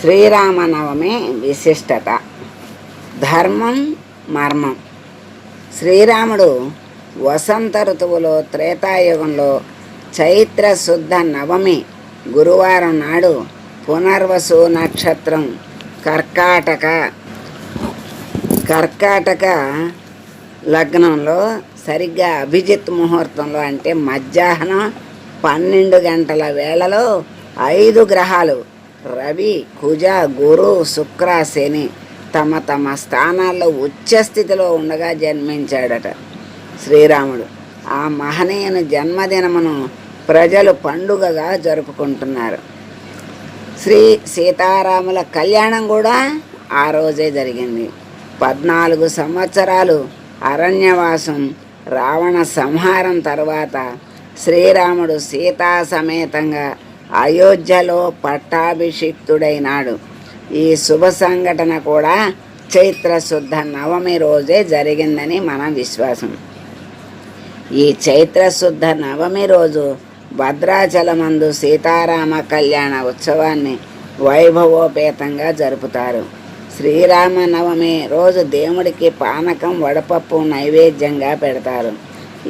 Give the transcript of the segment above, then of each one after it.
శ్రీరామనవమి విశిష్టత. ధర్మం మర్మం. శ్రీరాముడు వసంత ఋతువులో త్రేతాయుగంలో చైత్ర శుద్ధ నవమి గురువారం నాడు పునర్వసు నక్షత్రం కర్కాటక కర్కాటక లగ్నంలో సరిగ్గా అభిజిత్ ముహూర్తంలో అంటే మధ్యాహ్నం పన్నెండు గంటల వేళలో ఐదు గ్రహాలు రవి కుజ గురు శుక్ర శని తమ తమ స్థానాల్లో ఉచ్చస్థితిలో ఉండగా జన్మించాడట శ్రీరాముడు. ఆ మహనీయుని జన్మదినమును ప్రజలు పండుగగా జరుపుకుంటున్నారు. శ్రీ సీతారాముల కళ్యాణం కూడా ఆ రోజే జరిగింది. పద్నాలుగు సంవత్సరాలు అరణ్యవాసం రావణ సంహారం తర్వాత శ్రీరాముడు సీతా సమేతంగా అయోధ్యలో పట్టాభిషిక్తుడైనాడు. ఈ శుభ సంఘటన కూడా చైత్రశుద్ధ నవమి రోజే జరిగిందని మన విశ్వాసం. ఈ చైత్రశుద్ధ నవమి రోజు భద్రాచలమందు సీతారామ కళ్యాణ ఉత్సవాన్ని వైభవోపేతంగా జరుపుతారు. శ్రీరామ నవమి రోజు దేవుడికి పానకం వడపప్పు నైవేద్యంగా పెడతారు.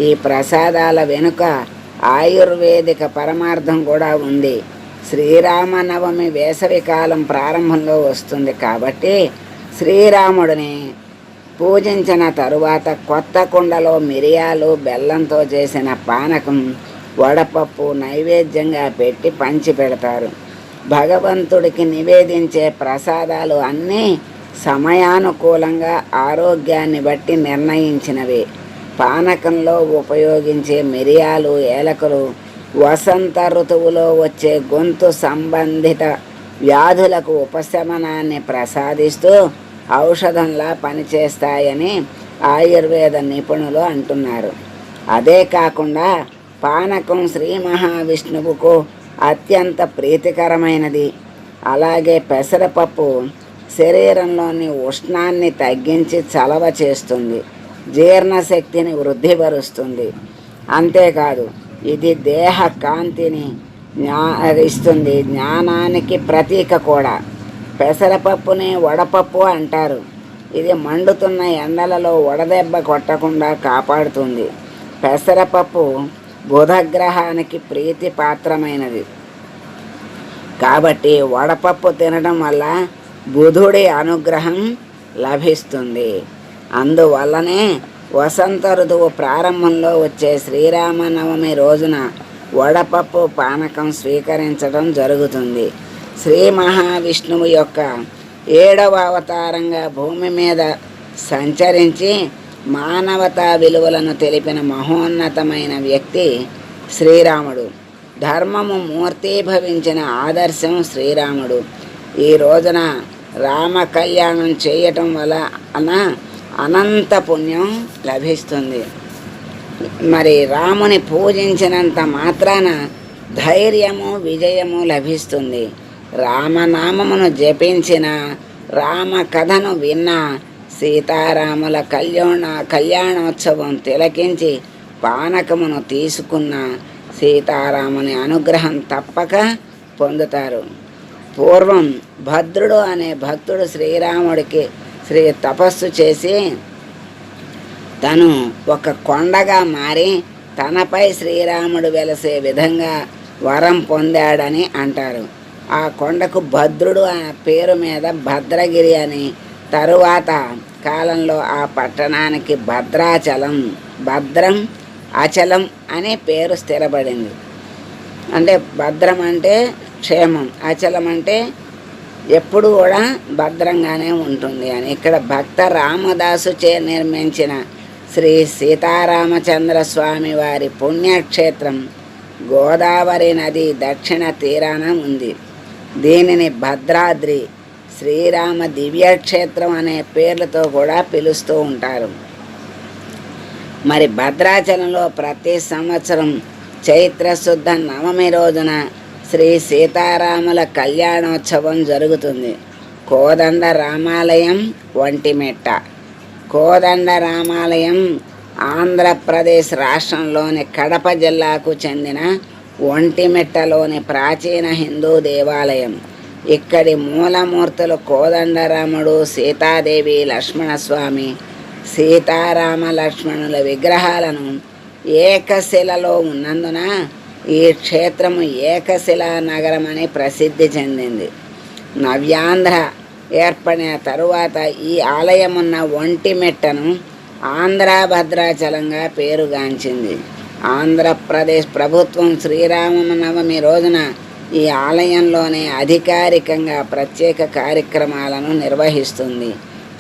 ఈ ప్రసాదాల వెనుక ఆయుర్వేదిక పరమార్థం కూడా ఉంది. శ్రీరామనవమి వేసవి కాలం ప్రారంభంలో వస్తుంది కాబట్టి శ్రీరాముడిని పూజించిన తరువాత కొత్త కుండలో మిరియాలు బెల్లంతో చేసిన పానకం వడపప్పు నైవేద్యంగా పెట్టి పంచి పెడతారు. భగవంతుడికి నివేదించే ప్రసాదాలు అన్నీ సమయానుకూలంగా ఆరోగ్యాన్ని బట్టి నిర్ణయించినవి. పానకంలో ఉపయోగించే మిరియాలు ఏలకులు వసంత ఋతువులో వచ్చే గొంతు సంబంధిత వ్యాధులకు ఉపశమనాన్ని ప్రసాదిస్తూ ఔషధంలా పనిచేస్తాయని ఆయుర్వేద నిపుణులు అంటున్నారు. అదే కాకుండా పానకం శ్రీ మహావిష్ణువుకు అత్యంత ప్రీతికరమైనది. అలాగే పెసరపప్పు శరీరంలోని ఉష్ణాన్ని తగ్గించి చలవ చేస్తుంది. జీర్ణశక్తిని వృద్ధిపరుస్తుంది. అంతేకాదు ఇది దేహ కాంతిని జ్ఞా ఇస్తుంది. జ్ఞానానికి ప్రతీక కూడా. పెసరపప్పుని వడపప్పు అంటారు. ఇది మండుతున్న ఎండలలో వడదెబ్బ కొట్టకుండా కాపాడుతుంది. పెసరపప్పు బుధగ్రహానికి ప్రీతి పాత్రమైనది. కాబట్టి వడపప్పు తినడం వల్ల బుధుడి అనుగ్రహం లభిస్తుంది. అందువల్లనే వసంత ఋతువు ప్రారంభంలో వచ్చే శ్రీరామనవమి రోజున వడపప్పు పానకం స్వీకరించడం జరుగుతుంది. శ్రీ మహావిష్ణువు యొక్క ఏడవ అవతారంగా భూమి మీద సంచరించి మానవతా విలువలను తెలిపిన మహోన్నతమైన వ్యక్తి శ్రీరాముడు. ధర్మము మూర్తీభవించిన ఆదర్శం శ్రీరాముడు. ఈ రోజున రామ కళ్యాణం చేయటం వలన అనంత పుణ్యం లభిస్తుంది. మరి రాముని పూజించినంత మాత్రాన ధైర్యము విజయము లభిస్తుంది. రామనామమును జపించిన రామ కథను విన్న సీతారాముల కళ్యాణ కళ్యాణోత్సవం తిలకించి పానకమును తీసుకున్న సీతారాముని అనుగ్రహం తప్పక పొందుతారు. పూర్వం భద్రుడు అనే భక్తుడు శ్రీరాముడికి శ్రీ తపస్సు చేసి తను ఒక కొండగా మారి తనపై శ్రీరాముడు వెలసే విధంగా వరం పొందాడని అంటారు. ఆ కొండకు భద్రుడు అనే పేరు మీద భద్రగిరి అని తరువాత కాలంలో ఆ పట్టణానికి భద్రాచలం భద్రం అచలం అనే పేరు స్థిరపడింది. అంటే భద్రం అంటే క్షేమం అచలం అంటే ఎప్పుడు కూడా భద్రంగానే ఉంటుంది అని. ఇక్కడ భక్త రామదాసు చే నిర్మించిన శ్రీ సీతారామచంద్ర స్వామి వారి పుణ్యక్షేత్రం గోదావరి నది దక్షిణ తీరాన ఉంది. దీనిని భద్రాద్రి శ్రీరామ దివ్యక్షేత్రం అనే పేర్లతో కూడా పిలుస్తూ ఉంటారు. మరి భద్రాచలంలో ప్రతి సంవత్సరం చైత్ర శుద్ధ నవమి రోజున శ్రీ సీతారాముల కళ్యాణోత్సవం జరుగుతుంది. కోదండ రామాలయం ఒంటిమిట్ట కోదండ రామాలయం ఆంధ్రప్రదేశ్ రాష్ట్రంలోని కడప జిల్లాకు చెందిన ఒంటిమిట్టలోని ప్రాచీన హిందూ దేవాలయం. ఇక్కడి మూలమూర్తులు కోదండరాముడు సీతాదేవి లక్ష్మణస్వామి సీతారామ లక్ష్మణుల విగ్రహాలను ఏకశిలలో ఉన్నందున ఈ క్షేత్రము ఏకశిలా నగరం అని ప్రసిద్ధి చెందింది. నవ్యాంధ్ర ఏర్పడిన తరువాత ఈ ఆలయం ఉన్న ఒంటిమెట్టను ఆంధ్ర భద్రాచలంగా పేరుగాంచింది. ఆంధ్రప్రదేశ్ ప్రభుత్వం శ్రీరామనవమి రోజున ఈ ఆలయంలోనే అధికారికంగా ప్రత్యేక కార్యక్రమాలను నిర్వహిస్తుంది.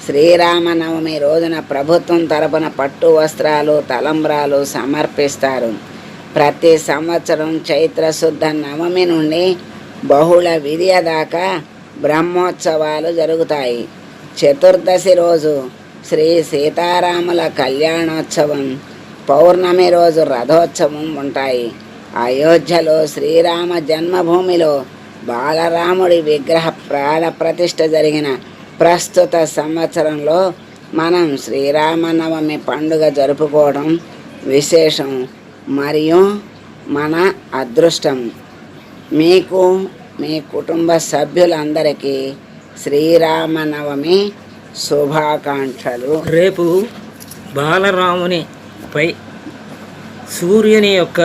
శ్రీరామనవమి రోజున ప్రభుత్వం తరపున పట్టు వస్త్రాలు తలంబ్రాలు సమర్పిస్తారు. ప్రతి సంవత్సరం చైత్రశుద్ధ నవమి నుండి బహుళ విధియ దాకా బ్రహ్మోత్సవాలు జరుగుతాయి. చతుర్దశి రోజు శ్రీ సీతారాముల కళ్యాణోత్సవం పౌర్ణమి రోజు రథోత్సవం ఉంటాయి. అయోధ్యలో శ్రీరామ జన్మభూమిలో బాలరాముడి విగ్రహ ప్రాణ ప్రతిష్ఠ జరిగిన ప్రస్తుత సంవత్సరంలో మనం శ్రీరామనవమి పండుగ జరుపుకోవడం విశేషం. మరియు మన అదృష్టం. మీకు మీ కుటుంబ సభ్యులందరికీ శ్రీరామనవమి శుభాకాంక్షలు. రేపు బాలరాముని పై సూర్యుని యొక్క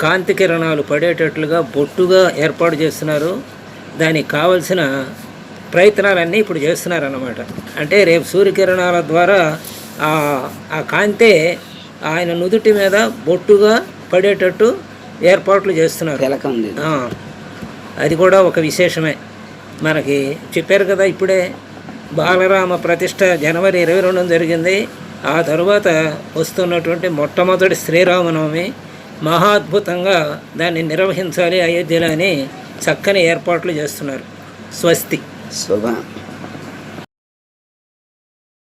కాంతి కిరణాలు పడేటట్లుగా బొట్టుగా ఏర్పాటు చేస్తున్నారు. దానికి కావలసిన ప్రయత్నాలన్నీ ఇప్పుడు చేస్తున్నారు అన్నమాట అంటే రేపు సూర్యకిరణాల ద్వారా ఆ ఆ కాంతే ఆయన నుదుటి మీద బొట్టుగా పడేటట్టు ఏర్పాట్లు చేస్తున్నారు. తిలకంది ఆ, అది కూడా ఒక విశేషమే. మనకి చెప్పారు కదా ఇప్పుడే బాలరామ ప్రతిష్ట జనవరి ఇరవై రెండున జరిగింది. ఆ తరువాత వస్తున్నటువంటి మొట్టమొదటి శ్రీరామనవమి. మహా అద్భుతంగా దాన్ని నిర్వహించాలి అయోధ్యలో అని చక్కని ఏర్పాట్లు చేస్తున్నారు. స్వస్తి. శుభం.